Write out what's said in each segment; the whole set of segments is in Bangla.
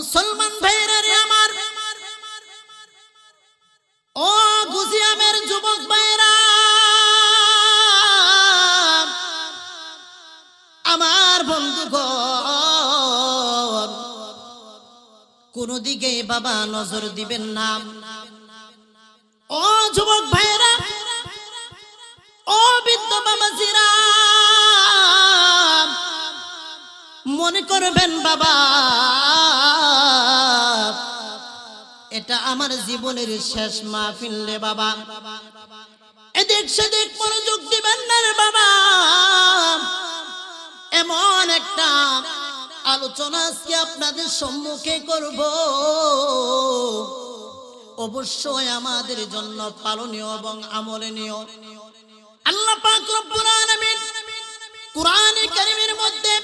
মুসলমান ভাইরা রে আমার। ও গুজিয়ামের যুবক ভাইরা আমার বন্ধুগণ, কোন দিকে বাবা নজর দিবেন না। ও যুবক ভাইরা ও বৃদ্ধ বাবাজিরা, মনে করবেন বাবা এটা আমার জীবনের শেষ মাহফিল রে বাবা। এদিক সেদিক মনোযোগ দিবেন না রে বাবা। এমন একটা আলোচনা আজকে আপনাদের সম্মুখে করব। অবশ্যই আমাদের জন্য পালনীয় এবং আমলনীয় আল্লাহ পাক রব্বুল আলামিন কোরআনে কারীমের মধ্যে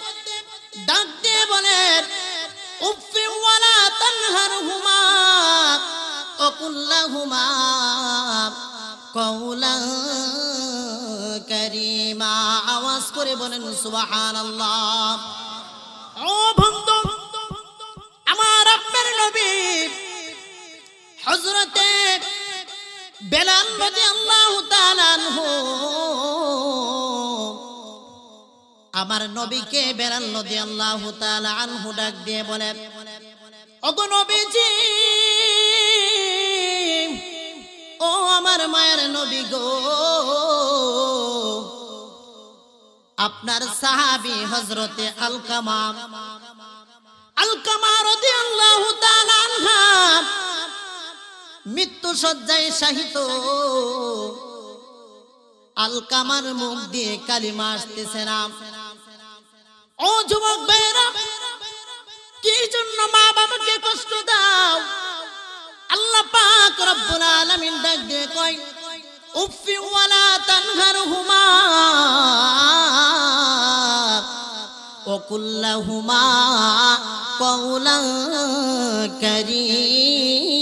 ডাক দিয়ে বলেন উফি ওয়ালা তানহারহুমা ওকুল্লাহুমা কওলান কারীমা। আওয়াজ করে বলেন, সুবহানাল্লাহ। ও বন্ধু, আমার আপনার নবী হযরতে বেলাল রাদিয়াল্লাহু তাআলা আনহু আমার নবীকে বেলাল রাদিয়াল্লাহু তাআলা আনহু ডাক দিয়ে বলে নবীজি, ও আমার মায়ের নবী গো, আপনার সাহাবি হজরতে আলকামা আলকামা রাদিয়াল্লাহু তাআলা আনহা মৃত্যু সজ্জায় শাহিত। আলকামার মুখ দিয়ে কালিমা আসতেছে না। ও যুবক ভাইরা কি জন্য মা বাবাকে কষ্ট দাও আল্লাহ পাক রব্বুল আলামিন ডাক দিয়ে কয় উফি ওয়ালা তানহারহুমা وقلهما قولا كريما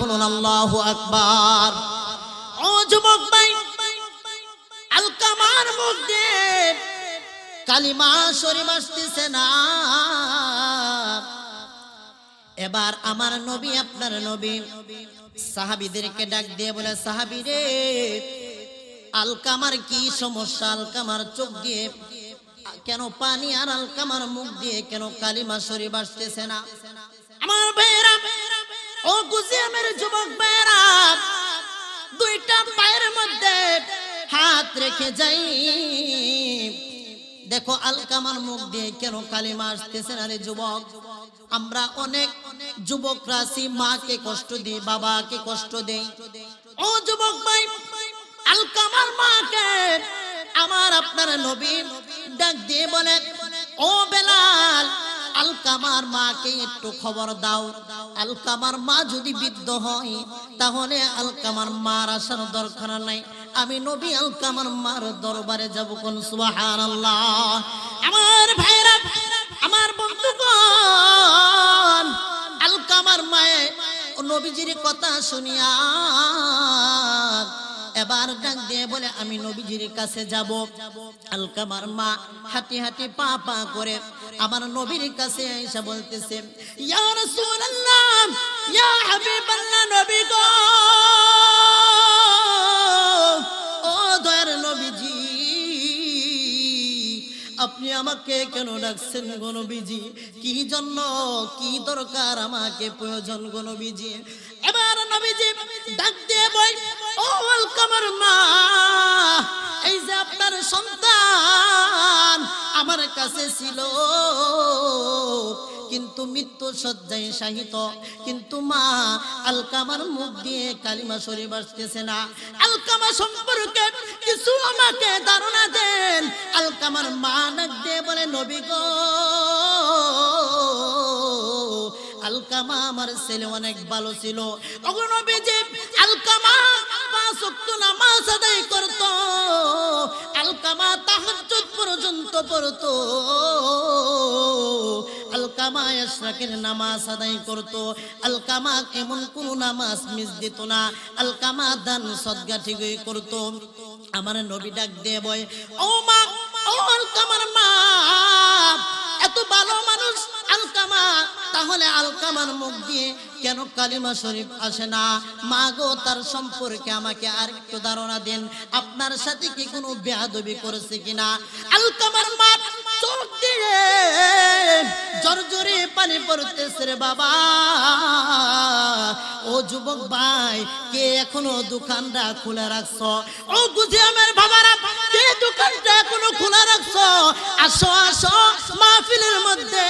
বলুন আল্লাহু আকবার ও যুবক ভাই আলকামার মুখ দিয়ে কালিমা শরীফ আসতেছে না। এবার আমার নবী, আপনার নবী, সাহাবিদেরকে ডাক দিয়ে বলে সাহাবি রে আলকামার কি সমস্যা? আলকামার চোখ দিয়ে কেন পানি আর আলকামার মুখ দিয়ে কেন কালিমা শরীফ আসতেছে না? আমার ভাইয়েরা, ও গুজিয়ামের যুবক ভাইয়েরা, দুইটা পায়ের মধ্যে হাত রেখে যাই। দেখো আলকামার মুখ দিয়ে কেন কালিমা আসতেছে না রে যুবক? আমরা অনেক যুবকরা মাকে কষ্ট দিই, বাবাকে কষ্ট দেই। ও যুবক ভাই, আলকামার মাকে আমার আপনার নবী ডাক দিয়ে বলে, ও বেলাল, আলকামার মাকে একটু খবর দাও। আলকামার মা যদি বৃদ্ধ হয়, তাহলে আলকামার মার আসার দরকার নাই। আমি নবী আলকামার মার দরবারে যাব কোন সুবহানাল্লাহ। আমার ভাইরা, আমার বন্ধুগণ, আলকামার মায়ে নবীজির কথা শুনিয়া এবার ডাক দিয়ে বলে, আমি নবীজির কাছে যাব। আলকামার মা হাঁটি হাঁটি পা পা করে আমার নবীর কাছে এসে বলতেছে, ইয়া রাসূলুল্লাহ, ইয়া হাবিবাল্লাহ নবী গো! আপনি আমাকে কেন ডাকছেন গণ বিজি কি জন্য? কি দরকার আমাকে প্রয়োজন গণ বিজি এবার নবীজি ডাক দিয়ে বই ও আলকামার মা, এই যে আপনার সন্তান আমার কাছে ছিল। কিন্তু মৃত্যু সজ্জায় শাহিত কিন্তু মা আলকামার মুখ দিয়ে কালিমা শরীফ আসতেছে না। আলকামা সম্পর্কে কিছু আমাকে ধারণা দেন। আলকামার মা ডাক দিয়ে বলে, নবী গো, আলকামা আমার ছেলে অনেক ভালো ছিল। অগণবীজি আলকামা পাঁচ নামাজ আদায় করত। আলকামা তাহাজ্জুদ পর্যন্ত পড়তো। আলকামা ইশরাকের নামাজ আদায় করত। আলকামা এমন কোন নামাজ মিস দিত না। আলকামা দান সদগা ঠিকই করত। আমার নবী ডাক দিয়ে বয় ও মা, ও আলকামার মা, এত ভালো মানুষ আলকামা। তাহলে আলকামার মুখ দিয়ে কেন কালিমা শরীফ আসে না? মা গো, তার সম্পর্কে আমাকে আর একটু ধারণা দেন। আপনার সাথে কি কোনো বেয়াদবি করেছে কিনা? আলকামার মা চোখ দিয়ে জর্জরে পানি পড়তেছে রে বাবা। ও যুবক ভাই, কে এখনও দোকানটা খোলা রাখছ? ও বুঝে আমার বাবারা, কে দোকানটা এখনও খোলা রাখছ? আসো আসো, মাহফিলের মধ্যে।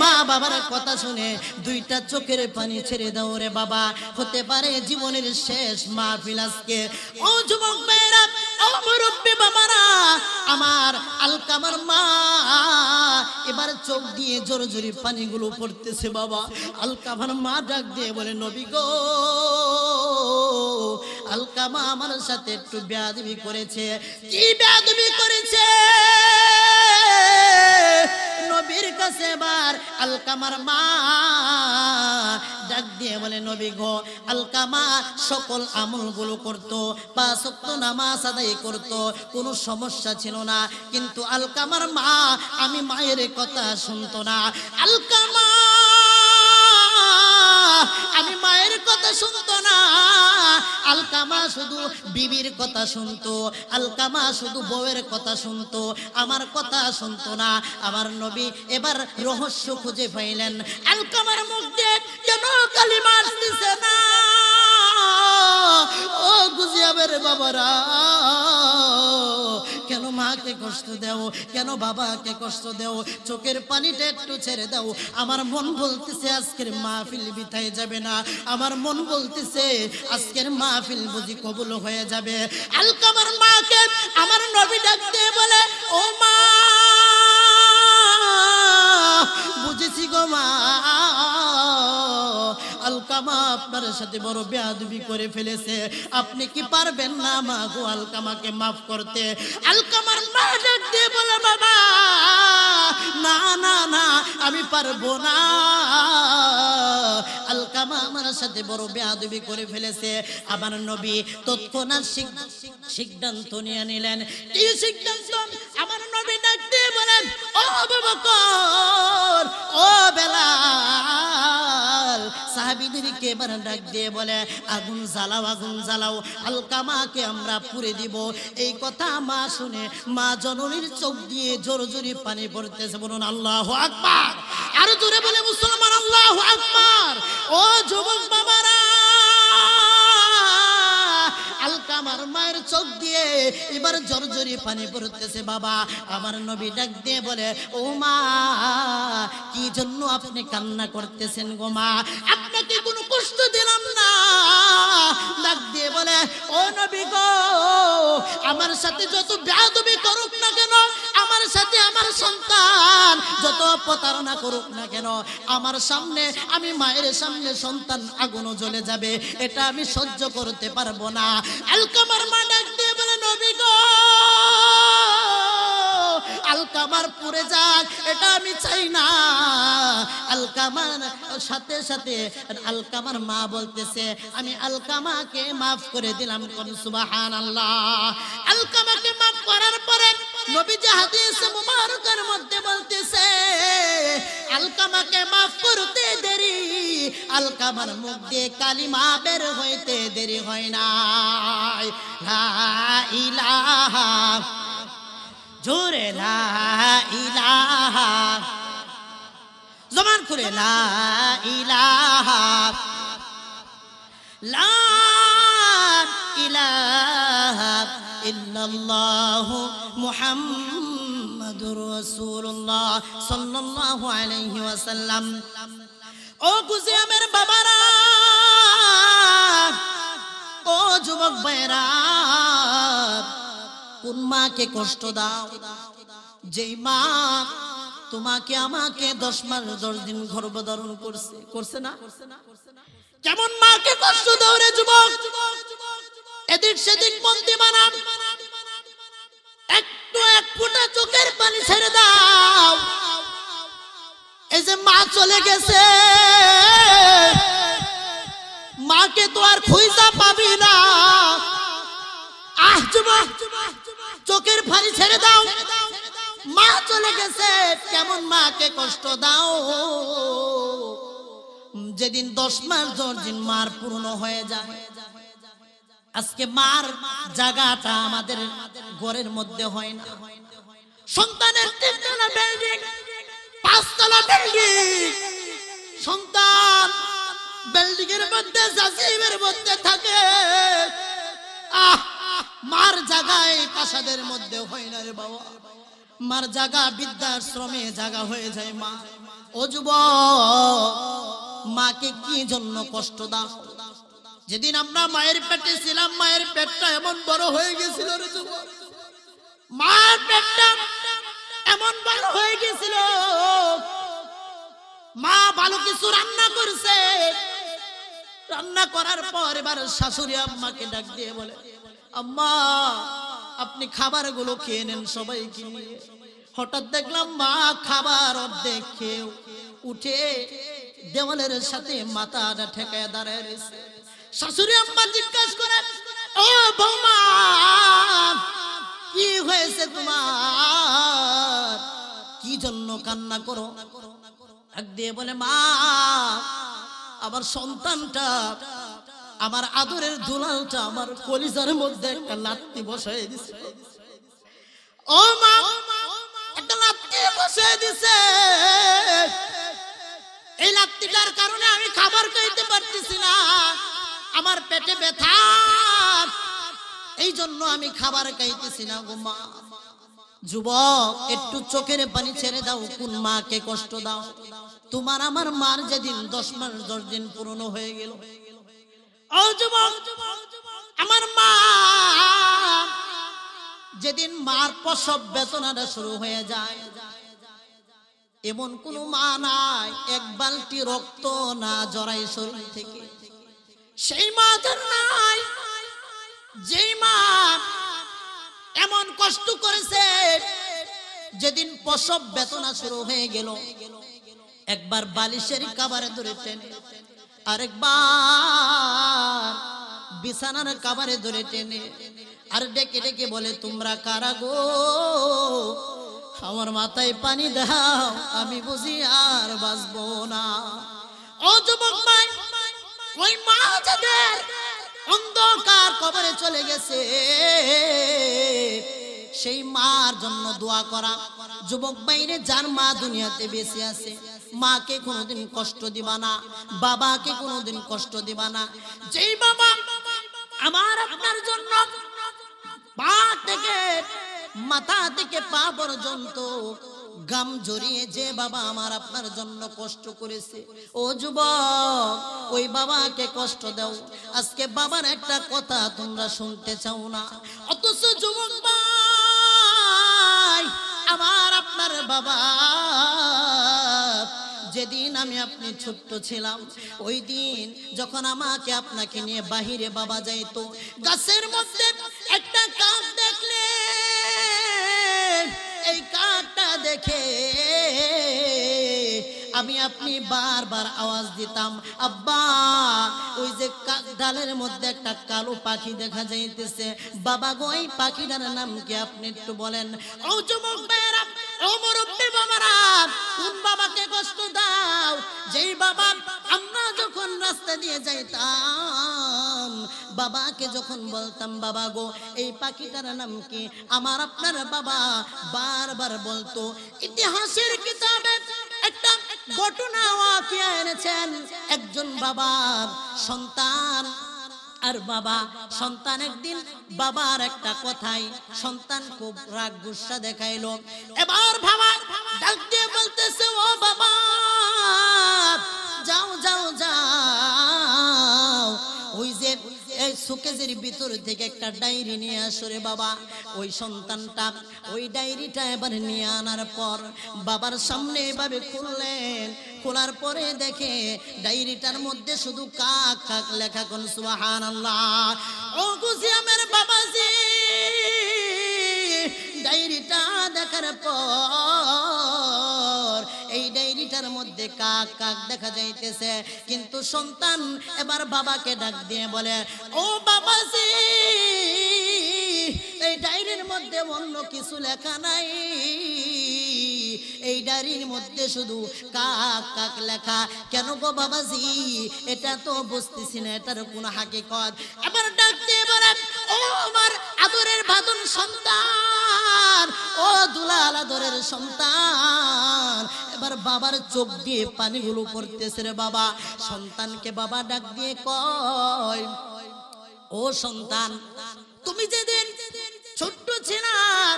মা বাবার কথা শুনে দুইটা চোখের পানি ছেড়ে দাও রে বাবা। হতে পারে জীবনের শেষ মাহফিল আজকে। ও যুবক ভাইরা আমার আলকামার মা এবার চোখ দিয়ে জোরে জোরে পানিগুলো পড়তেছে বাবা। আলকামার মা ডাক দিয়ে বলে, নবী গো, আলকামা আমার সাথে একটু বেয়াদবি করেছে। কি বেয়াদবি করেছে? নবীর কাছে এবার আলকামার মা ডাক দিয়ে বলে, নবী গো, আলকামা সকল আমলগুলো করতো সত্য নামাজ আদায় করত, কোনো সমস্যা ছিল না। কিন্তু আলকামার মা, আমি মায়ের কথা শুনতো না। আলকামা মায়ের কথা শুনতো না। আলকামা শুধু বিবির কথা শুনতো, আলকামা শুধু বউয়ের কথা শুনতো, আমার কথা শুনতো না। আমার নবী এবার রহস্য খুঁজে পাইলেন। আলকামার মুখ দিয়ে কেন কালিমা আসতেছে না। ও গুজিয়াবের বাবারা কেন মাকে কষ্ট দেও? কেন বাবাকে কষ্ট দেও? চোখের পানিটা একটু ছেড়ে দাও। আমার মন বলতেছে, আজকের মাহফিল বিথায় যাবে না। আমার মন বলতেছে, আজকের মাহফিল বুঝি কবুল হয়ে যাবে। আলকামার মাকে আমার নবী ডাক দিয়ে বলে, ও মা, বুঝেছি গো মা। আলকামা আপনার সাথে বড় বেয়াদবি করে ফেলেছে। আপনি কি পারবেন না মা গো আলকামাকে মাফ করতে? আলকামার মা ডাক দিয়ে বলে বাবা, না না না, আমি পারব না। আলকামা আমার সাথে বড় বেয়াদবি করে ফেলেছে। আমার নবী তৎক্ষণাৎ সিদ্ধান্ত নিয়ে নিলেন। কি সিদ্ধান্ত আমার নবী ডাক দিয়ে বলেন, ও ও বেলাল। সাহাবিদেরকে এবার ডাক দিয়ে বলে, আগুন জ্বালাও আগুন জ্বালাও, আলকামাকে আমরা পুড়ে দিব। এই কথা মা শুনে, মা জননীর চোখ দিয়ে জোর জোরে পানি পড়তেছে। বলুন, আল্লাহ আকবার। আর জোরে বলে, মুসলমান, আল্লাহ আকবার। ও যুবক বাবারা, আলকামার মায়ের চোখ দিয়ে এবার জর্জরি পানি পড়তেছে বাবা। আমার নবী ডাক দিয়ে বলে, ও মা, কি জন্য আপনি কান্না করতেছেন গো মা? আপনাকে কোনো কষ্ট দিলাম না। ডাক দিয়ে বলে, ও নবী গো, আমার সাথে যত বেয়াদবি করুক না কেন আমার সাথে আমার সন্তান যত প্রতারণা করুক না কেন, আমার সামনে, আমি মায়ের সামনে সন্তান আগুনও জ্বলে যাবে, এটা আমি সহ্য করতে পারব না। আলকামার মা ডাক দিয়ে বলে, নবী গো, আলকামার পুরে যাক, এটা আমি চাই না। আলকামার সাথে সাথে আলকামার মা বলতেছে, আমি আলকামাকে মাফ করে দিলাম কোন সুবাহান আল্লাহ আলকামাকে মাফ করার পরে নবী যে হাদিস মুবারকের মধ্যে বলতেছে, আলকামাকে মাফ করতে দেরি, আলকামার মুখ দিয়ে কালিমা বের হইতে দেরি হয় না লা ইলাহা, জোরে লা ইলাহা জমান করে লা ইলাহা লা ইলাহা ইল্লাল্লাহ মুহাম্মাদুর রাসূলুল্লাহ সাল্লাল্লাহু আলাইহি ওয়াসাল্লাম। ও গুজিয়ামের বাবারা, ও যুবক ভাইরা কোন মাকে কষ্ট দাও? যেই মা তোমাকে আমাকে দশ মাস, দশ দিন গর্ভধারণ করছে করছে না? কেমন মাকে কষ্ট দাও রে যুবক? এদিক সেদিক মন্দি বানান। একটু এক ফুটা চোখের পানি ছেড়ে দাও। এই যে মা চলে গেছে। মাকে তো আর খুঁজা পাবি না। চোখের ফানি ছেড়ে দাও। মা চলে গেছে, কেমন মাকে কষ্ট দাও। যেদিন দশ মাস দশ দিন মার পূর্ণ হয়ে যায়। আজকে মার জায়গাটা আমাদের ঘরের মধ্যে হয় না। সন্তানের তিনতলা পাঁচতলা বিল্ডিং সন্তান বিল্ডিং এর মধ্যে, জাসিমের মধ্যে থাকে। আহ, মার জায়গায় প্রাসাদের মধ্যে হয় না রে বাবা। মার জায়গা বৃদ্ধাশ্রমে জায়গা হয়ে যায় মা। ও যুবক, মাকে কি জন্য কষ্ট দাও? যেদিন আমরা মায়ের পেটে ছিলাম, মায়ের পেটটা এমন বড় হয়ে গেছিল মায়ের পেটটা এমন বড় হয়ে গেছিল। মা ভালো কিছু রান্না করছে। রান্না করার পর এবার শাশুড়ি আম্মাকে ডাক দিয়ে বলে, আম্মা, আপনি খাবারগুলো খেয়ে নেন সবাইকে নিয়ে। হঠাৎ দেখলাম মা খাবার অর্ধেক খেয়ে উঠে দেওয়ালের সাথে মাথাটা ঠেকায় দাঁড়ায় রয়েছে। শাশুড়ি আম্মা জিজ্ঞাসা করে ও বৌমা, কি হয়েছে তোমার? কি জন্য কান্না করো? ডাক দিয়ে বলে, মা, আমার সন্তানটা, আমার আদরের দুলালটা আমার কলিজার মধ্যে একটা লাত্তি বসাই দিছে। ও মা, একটা লাত্তি বসাই দিছে। এই লাত্তিটার কারণে আমি খাবার না আমার পেটে ব্যথা। এই জন্য আমি খাবার খাইতেছি না গো মা। যুবক, একটু চোখের পানি ছেড়ে দাও, কোন মাকে কষ্ট দাও। তোমার আমার মার যেদিন দশ মাস, দশ দিন পুরনো হয়ে গেল। আমার মা, যেদিন মার প্রসব বেতনাটা শুরু হয়ে যায়, এমন কোন মা নাই, এক বালতি রক্ত না জড়াই শরীর থেকে। সেই মা নাই, যেই মা এমন কষ্ট করেছে, যেদিন প্রসব বেতনা শুরু হয়ে গেল। একবার বালিশের কাবারে ধরে টেনে আরেকবার বিছানার কাবারে ধরে টেনে আর ডেকে ডেকে বলে, তোমরা কারা গো? আমার মাথায় পানি দাও, আমি বুঝি আর বাঁচবো না। ও ভাই ওই মা যাদের অন্ধকার কবরে চলে গেছে। সেই মার জন্য দোয়া করা। যুবক বাইরে যার মা দুনিয়াতে বেঁচে আছে, মাকে কোনোদিন কষ্ট দিবা না, বাবাকে কোনোদিন কষ্ট দিবা না। যেই বাবা আমার আপনার জন্য পা থেকে, মাথা থেকে পা পর্যন্ত গাম জড়িয়ে যে বাবা আমার আপনার জন্য কষ্ট করেছে। ও যুবক, ওই বাবাকে কষ্ট দাও। আজকে বাবার একটা কথা তোমরা শুনতে চাও না। অথচ যুবক ভাই, আমার আপনার বাবা, যেদিন আমি আপনি ছোট্ট ছিলাম, ওই দিন যখন আমাকে আপনাকে নিয়ে বাহিরে বাবা যাইতো, গাছের মধ্যে একটা কাক দেখে আমি আপনি বারবার আওয়াজ দিতাম, আব্বা, ওই যে ডালের মধ্যে একটা কালো পাখি দেখা যাইতেছে। বাবা গো, এই পাখিটার নাম কি আপনি একটু বলেন? ও যুবক ভাইয়েরা, ও মুরব্বী বাবারা কোন বাবাকে কষ্ট দাও? যেই বাবা আমরা যখন রাস্তা দিয়ে যাইতাম, বাবাকে যখন বলতাম, বাবা গো, এই পাখিটার নাম কি? আমার আপনার বাবা বারবার বলতো, ইতিহাসের কিতাবে একটা ঘটনা এনেছেন একজন বাবার সন্তান আর বাবা, সন্তান একদিন বাবার একটা কথাই সন্তান খুব রাগ গুসা দেখাইলো। এবার বাবা ডাক দিয়ে বলতেছে, ও বাবা যাও যাও যাও সুকেজের ভিতর থেকে একটা ডায়েরি নিয়ে আসো রে বাবা। ওই সন্তানটা ওই ডায়েরিটা এবার নিয়ে আনার পর বাবার সামনে এভাবে খুললেন। খোলার পরে দেখে ডায়েরিটার মধ্যে শুধু কাক কাক লেখা কোন সুহান আল্লাহ ও গুজিয়ামের বাবাজি, ডায়েরিটা দেখার পর মধ্যে কাক কাক দেখা যাইতেছে। কিন্তু সন্তান এবার বাবাকে ডাক দিয়ে বলে, ও বাবাজি, এই ডায়েরির মধ্যে অন্য কিছু লেখা নাই। এই ডায়েরির মধ্যে শুধু কাক কাক লেখা। কেন গো বাবাজি, এটা তো বুঝতেছি না, এটার কোন হাকিকত। এবার ডাক দিয়ে বলে ও আমার আদরের বাদন সন্তান দুলাল আদরের সন্তান। এবার বাবার চোখ দিয়ে পানিগুলো পড়তেছে রে বাবা। সন্তানকে বাবা ডাক দিয়ে কয়, ও সন্তান, তুমি যেদিন ছোট্ট ছিলাম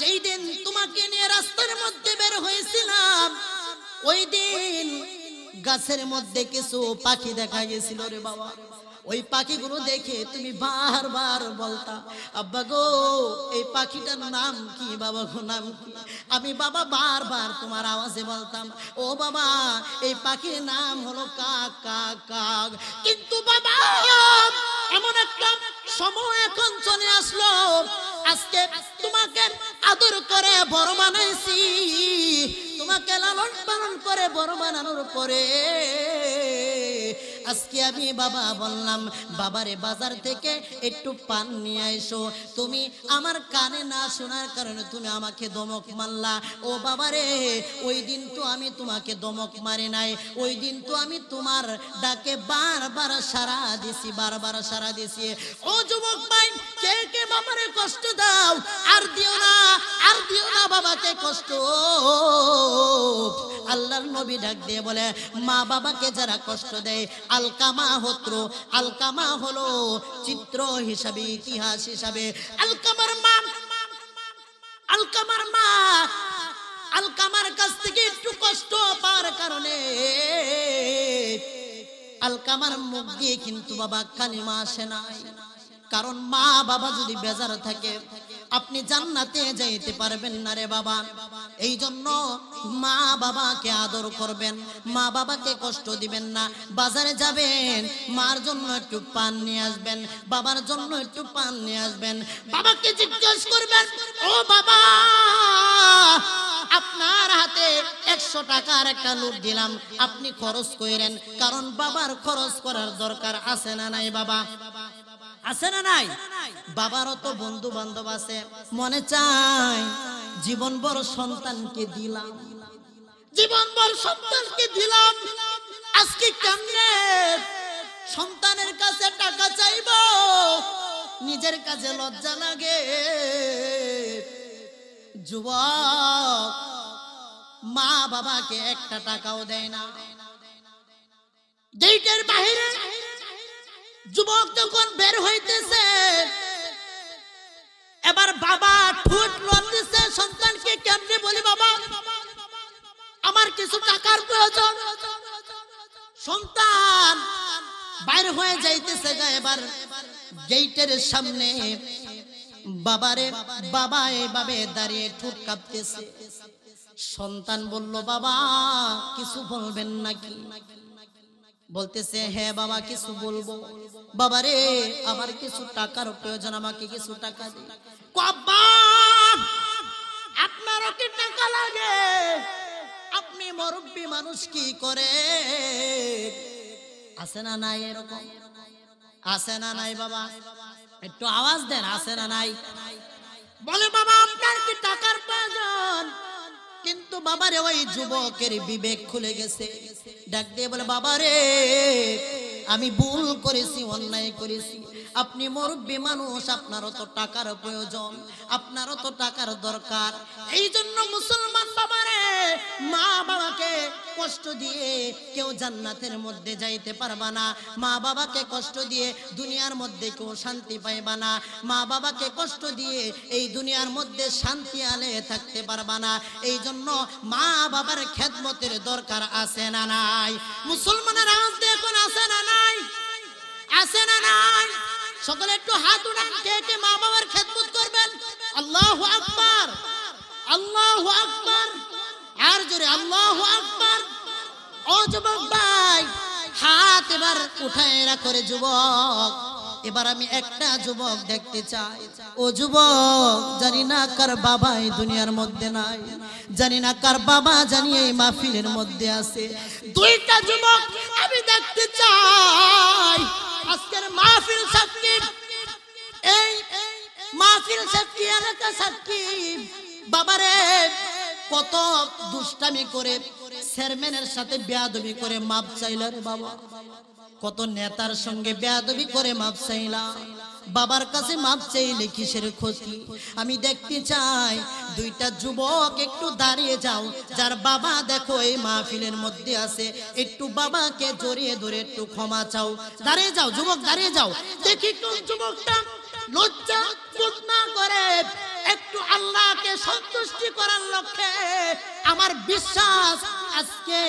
যেই দিন তোমাকে নিয়ে রাস্তার মধ্যে বের হয়েছিলাম ওই দিন গাছের মধ্যে কিছু পাখি দেখা গেছিল রে বাবা। ওই পাখিগুলো দেখে তুমি বারবার বলতা, আব্বা গো, এই পাখিটার নাম কি? বাবা গো, নাম কি? আমি বাবা বারবার তোমার আওয়াজে বলতাম, ও বাবা, এই পাখির নাম হলো কাক কাক কাক। কিন্তু বাবা, এমন একটা সময় এখন চলে আসলো, আজকে তোমাকে আদর করে, বড় বানাইছি। তোমাকে লালন পালন করে, বড় বানানোর পরে আজকে আমি বাবা বললাম, বাবারে বাজার থেকে একটু পান নিয়ে এসো তুমি আমার কানে না শোনার কারণে তুমি আমাকে দমক মারলা। ও বাবারে, ওই দিন তো আমি তোমাকে দমক মারি নাই। ওই দিন তো আমি তোমার ডাকে বারবার সারা দিছি, বারবার সারা দিছি। ও যুবক ভাই, কে কে বাবারে কষ্ট দাও? আর দিও না, আর দিও না বাবাকে কষ্ট। আল্লাহর নবী ডাক দিয়ে বলে, মা বাবাকে যারা কষ্ট দেয় আলকামা হত্র আলকামা হলো চিত্র হিসাবে, ইতিহাস হিসাবে। আলকামার মা আলকামার মা, আলকামার কাছ থেকে একটু কষ্ট পাওয়ার কারণে আলকামার মুখ দিয়ে কিন্তু বাবা কালিমা আসে নাই। কারণ মা বাবা যদি বেজার থাকে, আপনি জান্নাতে যাইতে পারবেন না রে বাবা। এই জন্য মা বাবাকে আদর করবেন, মা বাবাকে কষ্ট দিবেন না। বাজারে যাবেন, মার জন্য একটু পান নিয়ে আসবেন, বাবার জন্য একটু পান নিয়ে আসবেন। বাবাকে জিজ্ঞেস করবেন, ও বাবা, আপনার হাতে একশো টাকার একটা নোট দিলাম, আপনি খরচ করেন কারণ বাবার খরচ করার দরকার আছে না নাই বাবা? আছে না নাই? বাবারও তো বন্ধু বান্ধব আছে, মনে চায় জীবন বড় সন্তানকে দিলাম। জীবন বড় সন্তানকে দিলাম। আজকে কেমনে সন্তানের কাছে টাকা চাইব? নিজের কাছে লজ্জা লাগে। যুবক, মা বাবাকে একটা টাকাও দেয় না। গেটের বাহিরে যুবক যখন বের হইতেছে এবার বাবা ঠুট লড়তেছে সন্তানকে কেমনে বলি বাবা? আমার কিছু টাকার প্রয়োজন। সন্তান বাইর হয়ে যাইতেছে এবার গেটের সামনে। বাবারে, বাবা এভাবে দাঁড়িয়ে ঠুট কাঁপতেছে। সন্তান বলল, বাবা, কিছু বলবেন নাকি? বলতেছে হ্যাঁ বাবা কিছু বলব? বাবা রে আমার কিছু টাকার প্রয়োজন আমাকে কিছু টাকা দে। আপনারও কি টাকা লাগে? আপনি মুরব্বী মানুষ কি করে? আছে না নাই এরকম? আছে না নাই বাবা। একটু আওয়াজ দেন আছে না নাই? বলে বাবা আপনার কি টাকার প্রয়োজন? কিন্তু বাবারে ওই যুবকের বিবেক খুলে গেছে। ডাক দিয়ে বলে, বাবারে, আমি ভুল করেছি, অন্যায় করেছি। আপনি মুরব্বী মানুষ আপনারও তো টাকার প্রয়োজন আপনারও তো টাকার দরকার। এই জন্য মুসলমান বাবারে মা বাবাকে কষ্ট দিয়ে কেউ জান্নাতের মধ্যে যাইতে পারবা না। মা বাবাকে কষ্ট দিয়ে দুনিয়ার মধ্যে কেউ শান্তি পাইবা না। মা বাবাকে কষ্ট দিয়ে এই দুনিয়ার মধ্যে শান্তি আলে থাকতে পারবা না। এই জন্য মা বাবার খেদমতের দরকার আছে না নাই? মুসলমানের আওয়াজ দিয়ে এখন আছে না নাই? আছে না নাই? সকলে একটু হাত উঠান, কে কে মা বাবার খেদমত করবেন? আল্লাহু আকবার আল্লাহু আকবার। আর জোরে আল্লাহু আকবার। ও যুবক ভাই, হাত এবার উঠায় রাখো রে যুবক। এবার আমি একটা যুবক দেখতে চাই। ও যুবক, জানি না কার বাবা এই দুনিয়ার মধ্যে নাই। জানি না কার বাবা জানি এই মাহফিলের মধ্যে আছে। দুইটা যুবক আমি দেখতে চাই। আজকের মাহফিল সাক্ষী। এই মাহফিল সাক্ষী, এলাকা সাক্ষী। বাবারে কত দুষ্টামি করে চেয়ারম্যানের সাথে বেয়াদবি করে মাপ চাইলা রে বাবা। কত নেতার সঙ্গে বেয়াদবি করে মাপ চাইলা। বাবার কাছে মাপ চাইলে কিসের ক্ষতি? আমি দেখতে চাই দুইটা যুবক একটু দাঁড়িয়ে যাও। যার বাবা দেখো এই মাহফিলের মধ্যে আছে, একটু বাবাকে জড়িয়ে ধরে একটু ক্ষমা চাও। দাঁড়িয়ে যাও, যুবক, দাঁড়িয়ে যাও। দেখি যুবকটা লজ্জা বোধ করে একটু আল্লাহকে সন্তুষ্টি করার লক্ষ্যে আমার বিশ্বাস আজকে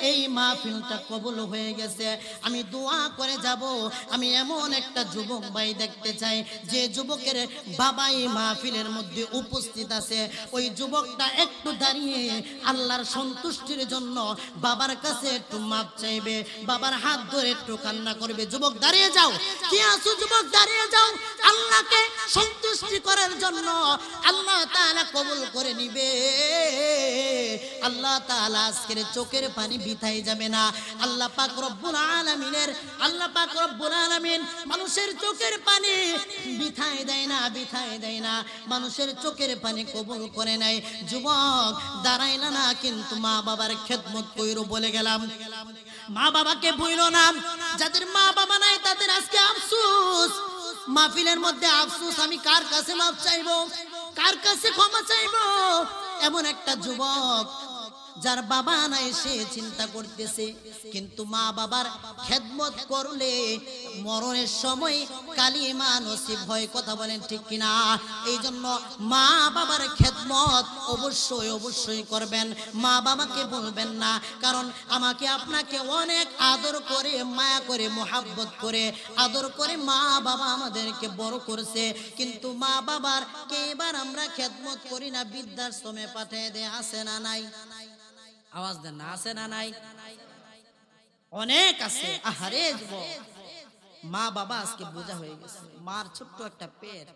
এই মাহফিলটা কবুল হয়ে গেছে। আমি দোয়া করে যাব। আমি এমন একটা যুবক ভাই দেখতে চাই, যে যুবকের বাবা এই মাহফিলের মধ্যে উপস্থিত আছে। ওই যুবকটা একটু দাঁড়িয়ে আল্লাহর সন্তুষ্টির জন্য বাবার কাছে একটু মাপ চাইবে, বাবার হাত ধরে একটু কান্না করবে। যুবক, দাঁড়িয়ে যাও। কি আছো যুবক, দাঁড়িয়ে যাও। আল্লাহকে সন্তুষ্টি করার জন্য আল্লাহ তাআলা কবুল করে নিবে। আল্লাহ তাআলা আজকের চোখের পানি বিথাই যাবে না। আল্লাহ পাক রব্বুল আলামিনের, আল্লাহ পাক রব্বুল আলামিন মানুষের চোখের পানি বিথাই দেয় না বিথাই দেয় না। মানুষের চোখের পানি কবুল করে নেয়। যুবক, দাঁড়াইলা না, কিন্তু মা বাবার খেদমত কইরো বলে গেলাম। মা বাবাকে ভুইল না। যাদের মা বাবা নাই, তাদের আজকে আফসোস। মাহফিলের মধ্যে আফসোস, আমি কার কাছে মাপ চাইব? কার কাছে ক্ষমা চাইব? এমন একটা যুবক যার বাবা নাই, সে চিন্তা করতেছে, কিন্তু মা বাবার খেদমত করলে মরণের সময় কালিমা নসিব হয়, কথা বলেন ঠিক কিনা? এই জন্য মা বাবার খেদমত অবশ্যই অবশ্যই করবেন। মা বাবাকে বলবেন না, কারণ আমাকে আপনাকে অনেক আদর করে, মায়া করে, মোহাব্বত করে, আদর করে মা বাবা আমাদেরকে বড় করছে। কিন্তু মা বাবার কে এবার আমরা খেদমত করি না, বৃদ্ধাশ্রমে পাঠিয়ে দেয় আসে না নাই? আওয়াজ দেন না আছে না নাই? অনেক আছে, আহারে মা বাবা আজকে বোঝা হয়ে গেছে, মার ছোট্ট একটা পেট,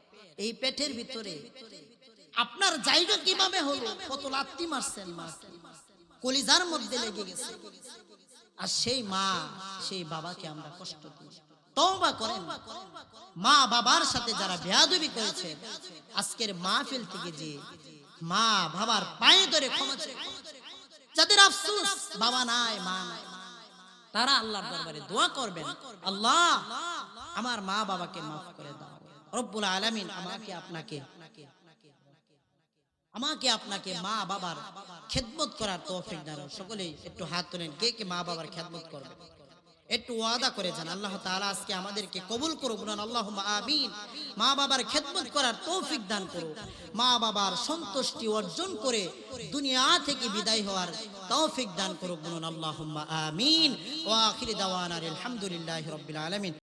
এই পেটের ভিতরে আপনার জায়গা কীভাবে হলো? কত লাত্তি মারছেন মা? কলিজার মধ্যে লেগে গেছে। আর সেই মা, সেই বাবাকে আমরা কষ্ট দিই। তওবা করেন। মা বাবার সাথে যারা বেয়াদবি করেছে, আজকের মাহফিল থেকে যে মা বাবার পায়ে ধরে ক্ষমা চেয়ে যাদের আফসোস, বাবা নাই, মা নাই। তারা আল্লাহর দরবারে দোয়া করবেন, আল্লাহ, আমার মা বাবাকে মাফ করে দাও। রব্বুল আলামিন আমাকে আপনাকে আমাকে আপনাকে মা বাবার খেদমত করার তৌফিক দাও সকলেই একটু হাত তোলেন, কে কে মা বাবার খেদমত করবে? একটু ওয়াদা করে যান। আল্লাহ তাআলা আজকে আমাদেরকে কবুল করুক। বলুন আল্লাহ আমিন। মা বাবার খেদমত করার তৌফিক দান করুক। মা বাবার সন্তুষ্টি অর্জন করে দুনিয়া থেকে বিদায় হওয়ার তৌফিক দান করুক। বলুন আল্লাহ আমিন। ও আখিরি দাওয়ান আলহামদুলিল্লাহ রবিল আলামিন।